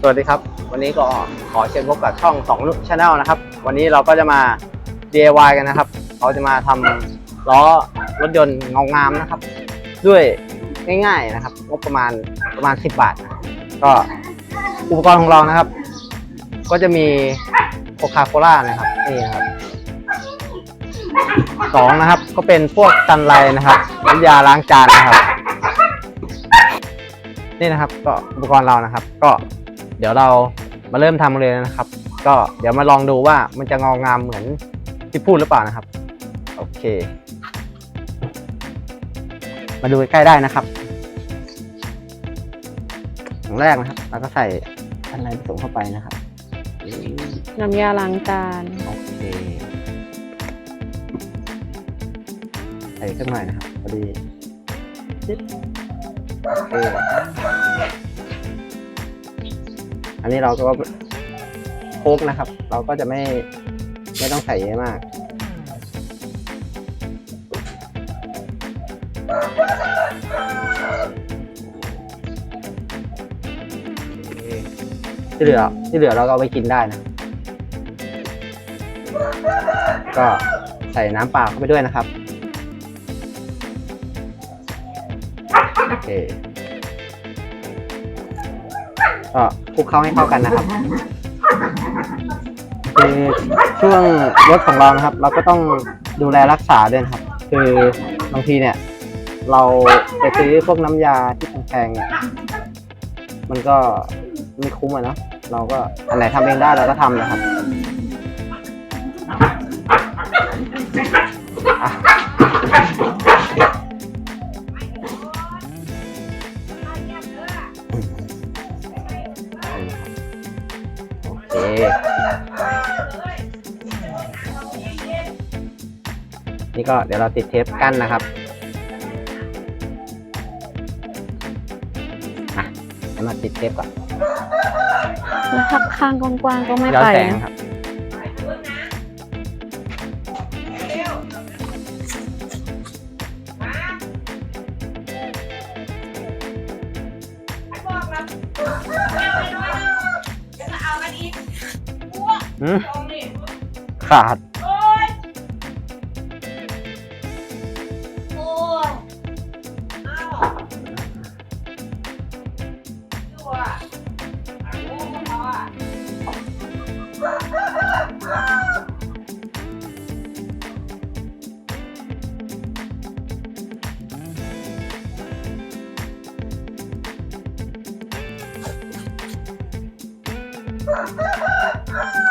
สวัสดีครับ วันนี้ก็ขอเชิญพบกับช่อง2นุชาแนลนะครับ วันนี้เราก็จะมา DIY กันนะครับ เราจะมาทำล้อรถยนต์เงางามนะครับ ด้วยง่ายๆนะครับงบประมาณประมาณ 10 บาทนะก็อุปกรณ์ของเรานะครับ ก็จะมีโคคาโคล่านะครับนี่นะครับสองนะครับ ก็เป็นพวกซันไลนะครับน้ำยาล้างจานนะครับ นี่นะครับ ก็อุปกรณ์เรานะครับ ก็ เดี๋ยวเรามาเริ่มทำกันเลยนะครับ ก็เดี๋ยวมาลองดูว่ามันจะงองามเหมือนที่พูดหรือเปล่านะครับ โอเค มาดูใกล้ๆได้นะครับอย่างแรกนะครับเราก็ใส่อันไหนผสมเข้าไปนะครับอืมน้ำยาล้างจานโอเคใส่สักหน่อยนะครับพอดีจิ๊บโอเค อันนี้เราก็โคกนะครับ เราก็จะไม่ไม่ต้องใส่เยอะมากที่เหลือที่เหลือเราก็เอาไปกินได้นะ ก็ใส่น้ำเปล่าเข้าไปด้วยนะครับ โอเค ก็คลุกเคล้าให้เข้ากันนะครับคือช่วงรถของเรานะครับ เราก็ต้องดูแลรักษาด้วยนครับ คือบางทีเนี่ย เราไปซื้อพวกน้ำยาที่แพงๆเนี่ยมันก็ไม่คุ้มอะเนาะเราก็อันไหนทำเองได้เราก็ทำนะครับ ก็เดี๋ยวเราติดเทปกั้นนะครับอะเดี๋ยวมาติดเทปก่อนแล้วถ้าข้างกว้างๆก็ไม่ย้อนไปแสงนะครับ อืมขาด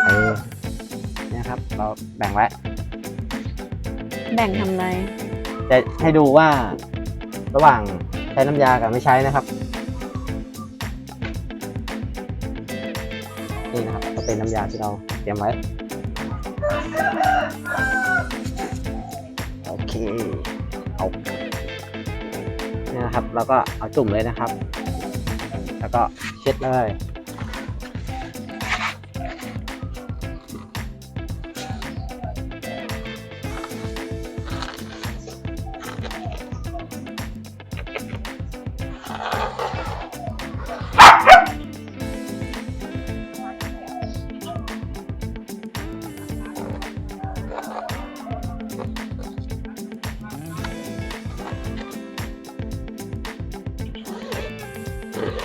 เออเนี่ยครับ เราแบ่งไว้ แบ่งทำไรจะให้ดูว่าระหว่างใช้น้ำยากับไม่ใช้นะครับ นี่นะครับก็เป็นน้ำยาที่เราเตรียมไว้ โอเคเอานี่นะครับ แล้วก็เอาจุ่มเลยนะครับ แล้วก็เช็ดเลย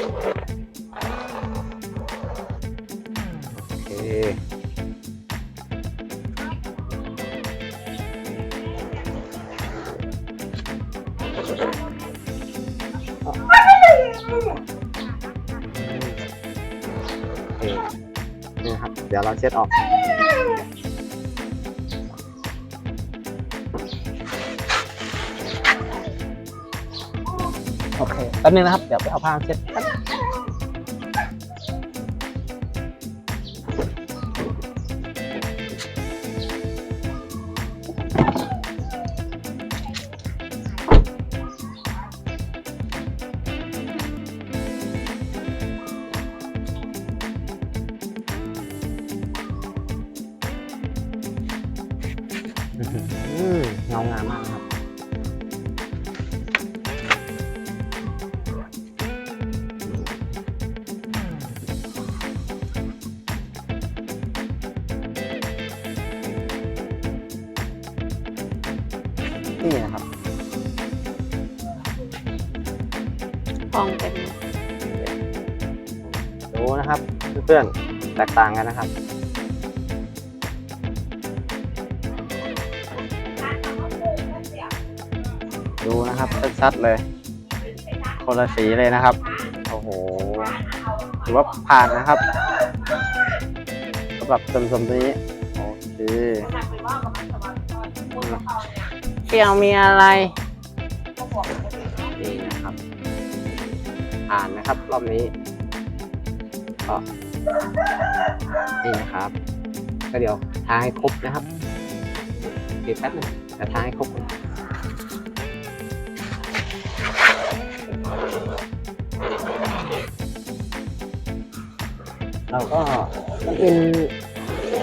โอเคนี่ครับ เดี๋ยวเราเช็ดออก โอเคแป๊บนึงนะครับ เดี๋ยวไปเอาผ้าเช็ดแป๊บอื้อหือเงางามมากครับ นี่นะครับฟองเต็มดูนะครับเพื่อนๆแตกต่างกันนะครับดูนะครับชัดๆเลยคนละสีเลยนะครับโอ้โหถือว่าผ่านนะครับสำหรับส่วนผสมตัวนี้โอเค เกี่ยวมีอะไรนี่นะครับผ่านนะครับรอบนี้ก็นี่นะครับ ก็เดี๋ยวทาให้ครบนะครับเดี๋ยวแป๊บนึงจะทาให้ครบเราก็เป็น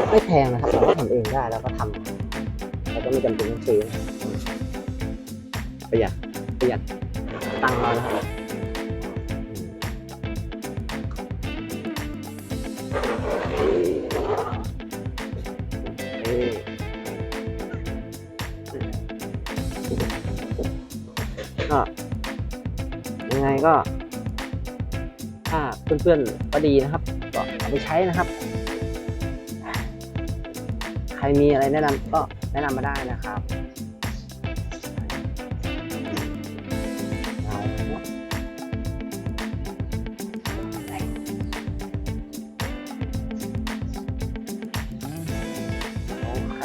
ไม่แพงนะครับเราก็ทำเองได้แล้วก็ทำแล้วก็ไม่จำเป็นต้องซื้อ ประหยัดประหยัดตังค์เรานะครับอืมเอ้ยก็ยังไงก็ ถ้าเพื่อนๆก็ดีนะครับ ก็เอาไปใช้นะครับ ใครมีอะไรแนะนำก็แนะนำมาได้นะครับ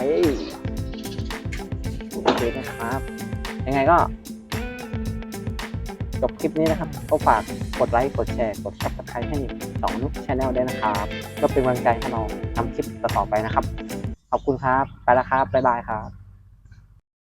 โอเคโอเคนะครับ ยังไงก็ จบคลิปนี้นะครับ ก็ฝากกดไลค์ กดแชร์ กด subscribe ให้สองนุกชาแนลด้วยนะครับ ก็เป็นกำลังใจให้เราทำคลิปต่อไปนะครับ ขอบคุณครับ ไปแล้วครับ บ๊ายบายครับ